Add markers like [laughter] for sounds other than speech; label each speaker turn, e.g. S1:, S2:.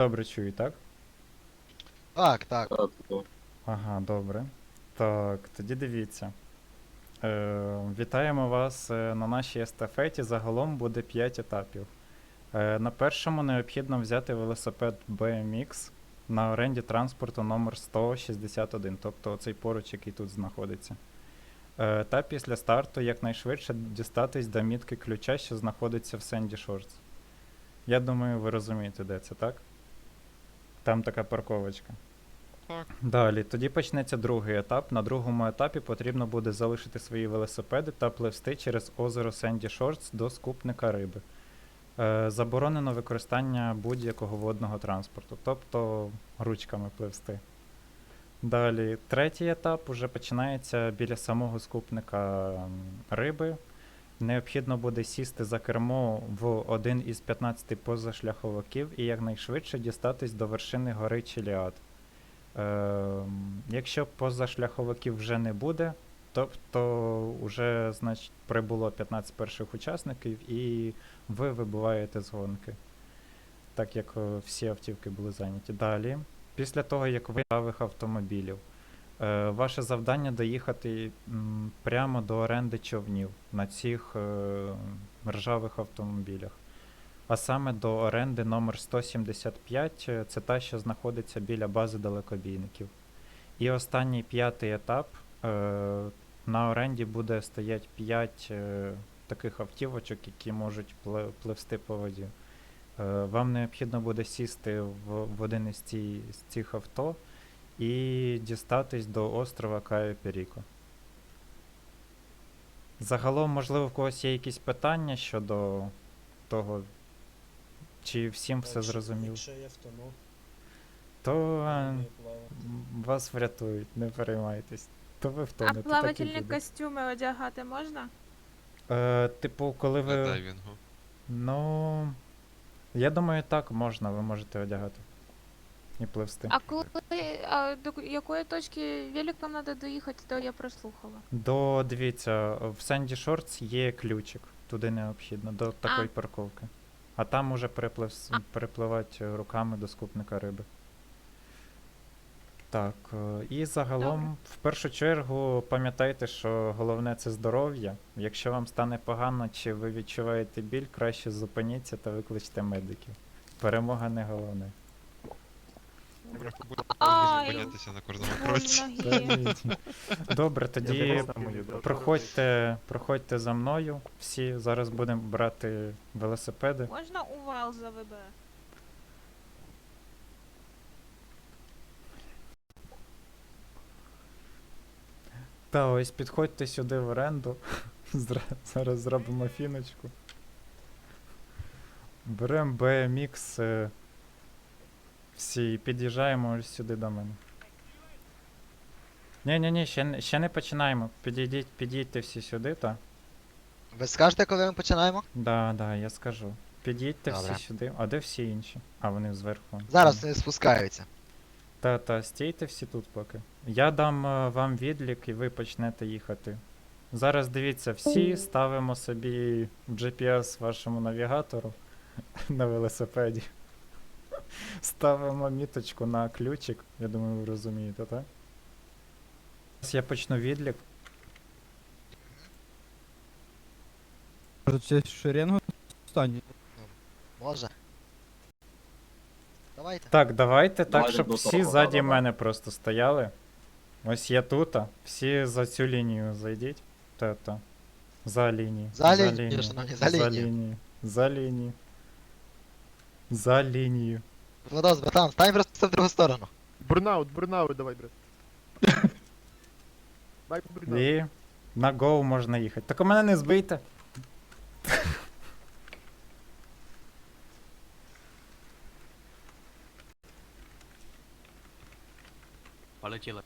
S1: Добре чую, так?
S2: Так, так.
S3: Так, так.
S1: Ага, добре. Так, тоді дивіться. Е, вітаємо вас е, на нашій естафеті. Загалом буде 5 етапів. Е, на першому необхідно взяти велосипед BMX на оренді транспорту номер 161, тобто цей поруч, який тут знаходиться. Е, та після старту якнайшвидше дістатись до мітки ключа, що знаходиться в Сенді Шортс. Я думаю, ви розумієте, де це, так? Там така парковочка.
S4: Так.
S1: Далі, тоді почнеться другий етап. На другому етапі потрібно буде залишити свої велосипеди та пливсти через озеро Сенді Шортс до скупника риби. Е, заборонено використання будь-якого водного транспорту, тобто ручками пливсти. Далі, третій етап уже починається біля самого скупника риби. Необхідно буде сісти за кермо в один із 15 позашляховиків і якнайшвидше дістатись до вершини гори Чиліад. Ем, якщо позашляховиків вже не буде, тобто вже значить, прибуло 15 перших учасників і ви вибуваєте з гонки. Так як е, всі автівки були зайняті. Далі, після того, як ви правих автомобілів, е, ваше завдання доїхати прямо до оренди човнів на цих е, ржавих автомобілях. А саме до оренди номер 175, е, це та, що знаходиться біля бази далекобійників. І останній п'ятий етап. Е, на оренді буде стоять 5 е, таких автівочок, які можуть пле- пливсти по воді. Вам необхідно буде сісти в, один із, цих авто і дістатись до острова Кайо Періко. Загалом, можливо, в когось є якісь питання щодо того, чи всім все зрозуміло.
S5: Якщо я втону,
S1: То е, вас врятують, не переймайтесь. То ви
S6: А
S1: втонете, так і
S6: плавательні
S1: буде.
S6: костюми одягати можна?
S1: Е, типу, коли
S4: На
S1: ви.
S4: дайвінгу.
S1: Ну. Я думаю, так можна, ви можете одягати. І пливсти.
S6: А коли а до якої точки великом треба доїхати, то я прослухала.
S1: До, дивіться, в Сенді Шортс є ключик. Туди необхідно, до такої парковки. А там уже перепливс... перепливати руками до скупника риби. Так, е, і загалом,
S6: Добре.
S1: в першу чергу, пам'ятайте, що головне це здоров'я. Якщо вам стане погано чи ви відчуваєте біль, краще зупиніться та викличте медиків. Перемога не головне.
S4: Добре, буде
S6: Ай,
S4: зупинятися на кожному кроці.
S1: Добре, тоді проходьте, проходьте за мною. Всі зараз будемо брати велосипеди.
S6: Можна увал за ВБ?
S1: Та ось підходьте сюди в оренду. [laughs] Зра- Зараз зробимо фіночку. Беремо BMX. е, Всі під'їжджаємо сюди до мене. Ні, ні, ні, ще, не- ще не починаємо. Підійдіть, під'їдьте всі сюди, та.
S2: Ви скажете, коли ми починаємо?
S1: Да, да, я скажу. Під'їдьте
S2: Добре.
S1: всі сюди. А де всі інші? А, вони зверху.
S2: Зараз вони спускаються.
S1: Та, та, стійте всі тут поки. Я дам е, вам відлік і ви почнете їхати. Зараз дивіться, всі ставимо собі GPS вашому навігатору [laughs] на велосипеді. Ставимо міточку на ключик. Я думаю, ви розумієте, так? Зараз я почну відлік.
S7: Може, це шеренгу останній?
S2: Може. Давайте.
S1: Так, давайте так,
S3: Давайте
S1: щоб
S3: до
S1: всі
S3: того,
S1: ззаді
S3: да-да-да.
S1: мене просто стояли. Ось я тут, а всі за цю лінію зайдіть. Та-та. За лінію.
S2: За лінію, шановні, за лінію.
S1: лінію. За лінію. За лінію.
S2: Владос, братан, стань просто в другу сторону.
S8: Бурнаут, бурнаут давай, брат. [laughs] Дай бурнаут.
S1: І на гоу можна їхати. Так у мене не збийте.
S9: Полетіли.